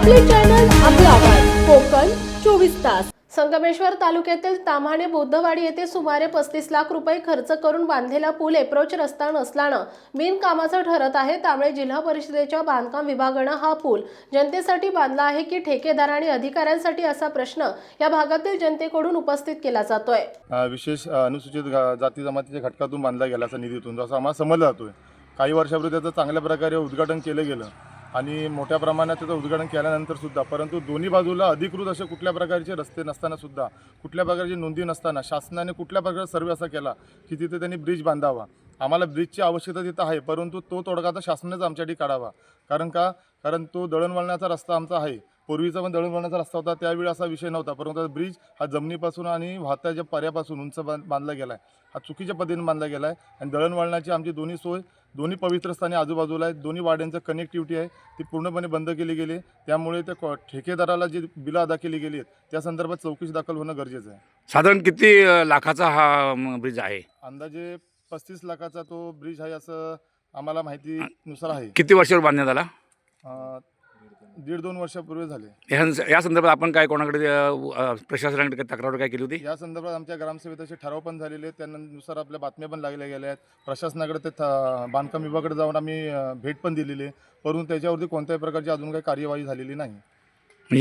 आपले चॅनल आपला आवाज. कोकण चोवीस तास. संगमेश्वर तालुक्यातील ताम्हाणे बौद्धवाडी येथे सुमारे पस्तीस लाख रुपये खर्च करून बांधलेला पूल एप्रोच रस्ता नसल्यानं बिनकामाचं ठरत आहे त्यामुळे जिल्हा परिषदेच्या बांधकाम विभागानं हा पूल जनतेसाठी बांधला आहे की ठेकेदार आणि अधिकाऱ्यांसाठी असा प्रश्न या भागातील जनतेकडून उपस्थित केला जातोय. विशेष अनुसूचित जाती जमातीच्या घटकातून बांधला गेला निधीतून जसं आम्हाला समजला जातोय. काही वर्षापूर्वी त्याचं चांगल्या प्रकारे उद्घाटन केलं गेलं. आणि मोठ्या प्रमाणात त्याचं उद्घाटन केल्यानंतर सुद्धा परंतु दोन्ही बाजूला अधिकृत असे कुठल्या प्रकारचे रस्ते नसताना सुद्धा कुठल्या प्रकारची नोंदी नसताना शासनाने कुठल्या प्रकारचा सर्वे असा केला की तिथे त्यांनी ब्रिज बांधावा. आम्हाला ब्रिजची आवश्यकता तिथं आहे परंतु तो तोडगा तर शासनानेच आमच्यासाठी काढावा. कारण का? कारण तो दळणवळणाचा रस्ता आमचा आहे. पूर्वीचा पण दळणवळणाचा रस्ता होता त्यावेळी असा विषय नव्हता. परंतु ब्रिज हा जमिनीपासून आणि वाहत्याच्या पर्यापासून उंच बांध बांधला गेला आहे हा चुकीच्या पद्धतीने बांधला गेला आहे आणि दळणवळणाची आमची दोन्ही सोय दोन्ही पवित्र स्थानी आजूबाजूला आहेत. दोन्ही वाड्यांचं कनेक्टिव्हिटी आहे. ती पूर्णपणे बंद केली गेली. आहे. त्यामुळे त्या को- ठेकेदाराला जी बिलं अदा केली गेली आहेत त्या संदर्भात चौकशी दाखल होणं गरजेचं आहे. साधारण किती अ, लाखाचा हा म, ब्रिज आहे? अंदाजे पस्तीस लाखाचा तो ब्रिज आहे असं आम्हाला माहितीनुसार आहे. किती वर्षावर बांधण्यात आला? अं, दीड दोन वर्षापूर्वी झाले. या संदर्भात आपण काय कोणाकडे अ, प्रशासनाकडे काय तक्रार काय केली होती? या संदर्भात आमच्या ग्रामसभेत असे ठराव पण झालेले आहेत. त्यानुसार आपल्या बातम्या पण लागल्या गेल्या आहेत. प्रशासनाकडे ते थ- बांधकाम विभागाकडे जाऊन आम्ही अं, भेट पण दिलेली आहे. परंतु त्याच्यावरती कोणत्याही प्रकारची अजून काही कार्यवाही झालेली नाही.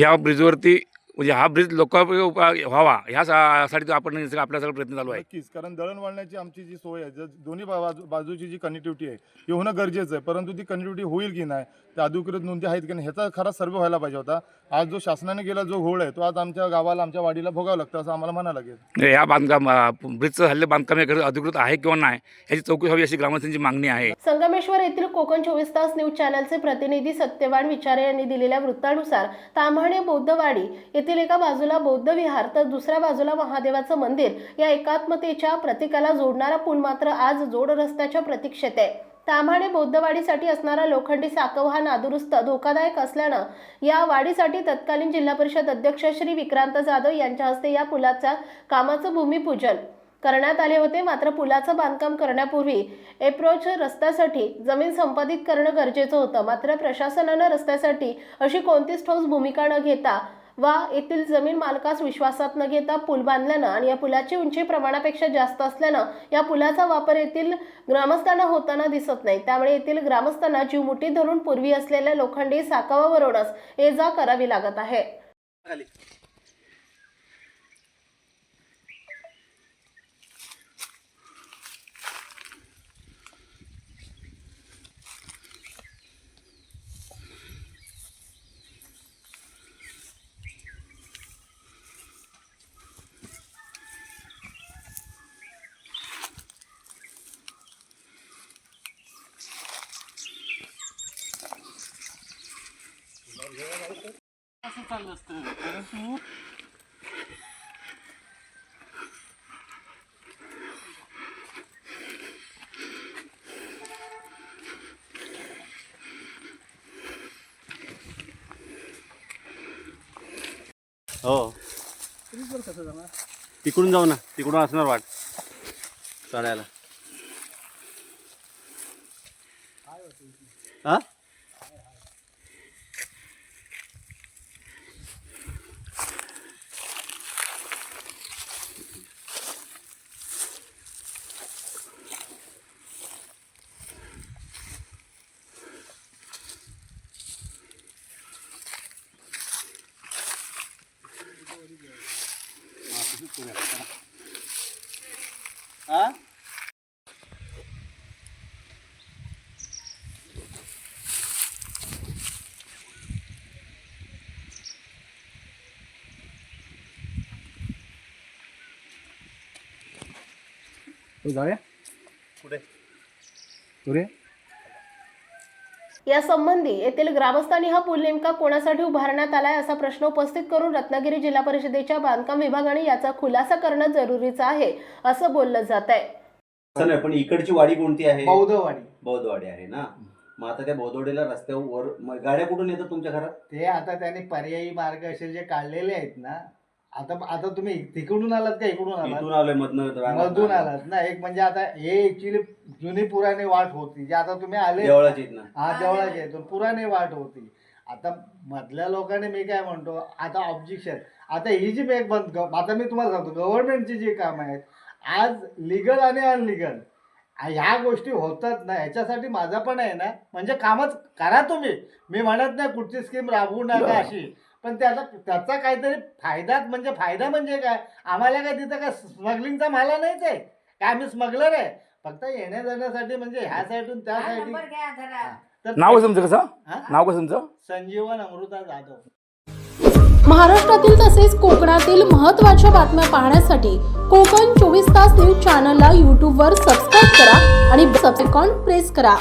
या ब्रिजवरती म्हणजे हा ब्रिज लोक व्हावा ह्यासाठी आपण आपला सगळा प्रयत्न चालू आहे. नक्कीच कारण दळणवळणाची आमची जी सोय आहे जर दोन्ही बाजूची जी कनेक्टिव्हिटी आहे ही होणं गरजेचं आहे परंतु ती कनेक्टिव्हिटी होईल की नाही त्या अधिकृत नोंदी आहेत की नाही ह्याचा खरा सर्व व्हायला पाहिजे होता. आज जो शासनाने केला जो घोळ आहे तो आज आमच्या गावाला आमच्या वाडीला भोगावं लागतं असं आम्हाला म्हणायला लागेल. या बांधकाम ब्रिजचं हल्ले बांधकाम हे खरं अधिकृत आहे किंवा नाही याची चौकशी व्हावी अशी ग्रामस्थांची मागणी आहे. संगमेश्वर येथील कोकण चोवीस तास न्यूज चॅनलचे प्रतिनिधी सत्यवान विचारे यांनी दिलेल्या वृत्तानुसार ताम्हाणे बौद्धवाडी येथील एका बाजूला बौद्ध विहार तर दुसऱ्या बाजूला महादेवाचं मंदिर. या एकात्मतेच्या प्रतीकाला जोडणारा पूल मात्र आज जोड रस्त्याच्या प्रतीक्षेत आहे. ताम्हाणे बौद्धवाडीसाठी असणारा लोखंडी साकव नादुरुस्त धोकादायक असल्यानं या वाढीसाठी तत्कालीन जिल्हा परिषद अध्यक्ष श्री विक्रांत जाधव यांच्या हस्ते या पुलाच्या कामाचं भूमिपूजन करण्यात आले होते. मात्र पुलाचं बांधकाम करण्यापूर्वी एप्रोच रस्त्यासाठी जमीन संपादित करणं गरजेचं होतं. मात्र प्रशासनानं रस्त्यासाठी अशी कोणतीच ठोस भूमिका न घेता वा येथील जमीन मालकास विश्वासात न घेता पूल बांधल्यानं आणि या पुलाची उंची प्रमाणापेक्षा जास्त असल्यानं या पुलाचा वापर येथील ग्रामस्थांना होताना दिसत नाही. त्यामुळे येथील ग्रामस्थांना जीव मुठी धरून पूर्वी असलेल्या लोखंडी साकावावरूनच ये जा करावी लागत आहे. हो. तिकडून जाऊ ना. तिकडून असणार वाट. चढायला हा? हा जाऊया पुढे पुढे यासंबंधी येथील ग्रामस्थांनी हा पूल नेमका कोणासाठी उभारण्यात आलाय असा प्रश्न उपस्थित करून रत्नागिरी जिल्हा परिषदेच्या बांधकाम विभागाने याचा खुलासा करणं जरुरीचं आहे असं बोललं जात आहे असं नाही पण इकडची वाडी कोणती आहे? बौद्धवाडी. बौद्धवाडी आहे ना. मग आता त्या बौद्धवाडीला रस्त्यावर गाड्या कुठून येतात तुमच्या घरात? ते आता त्यांनी पर्यायी मार्ग असे जे काढलेले आहेत ना आता आता तुम्ही तिकडून आलात का इकडून इथून आलात आलोय मधनं मधून आलात ना. एक म्हणजे आता हे ऍक्च्युली जुनी पुराणी वाट होती. जे आता तुम्ही आले इथनं हा देवळाची आहे तर पुराणी वाट होती. आता मधल्या लोकांनी मी काय म्हणतो आता ऑब्जेक्शन आता ही जी एक बंद आता मी तुम्हाला सांगतो गव्हर्नमेंटची जी कामं आहेत आज लिगल आणि अनलिगल ह्या गोष्टी होतात ना. ह्याच्यासाठी माझं पण आहे ना. म्हणजे कामच करा तुम्ही. मी म्हणत नाही कुठची स्कीम राबवू नका अशी. पण त्याचा त्याचा काहीतरी फायदा म्हणजे फायदा म्हणजे काय? आम्हाला काय तिथं काय स्मगलिंगचा माला नाहीच आहे? काय आम्ही स्मगलर आहे? फक्त येण्या जाण्यासाठी म्हणजे ह्या साईडून त्या साईड नाव कसं तुमचं कसं? हा? नाव कसं तुमचं? संजीवन अमृता जाधव. महाराष्ट्रातील तसेच कोकणातील महत्त्वाच्या बातम्या पाहण्यासाठी कोकण चोवीस तास न्यूज चॅनलला यूट्यूबवर सबस्क्राईब करा आणि सबसेकॉन प्रेस करा.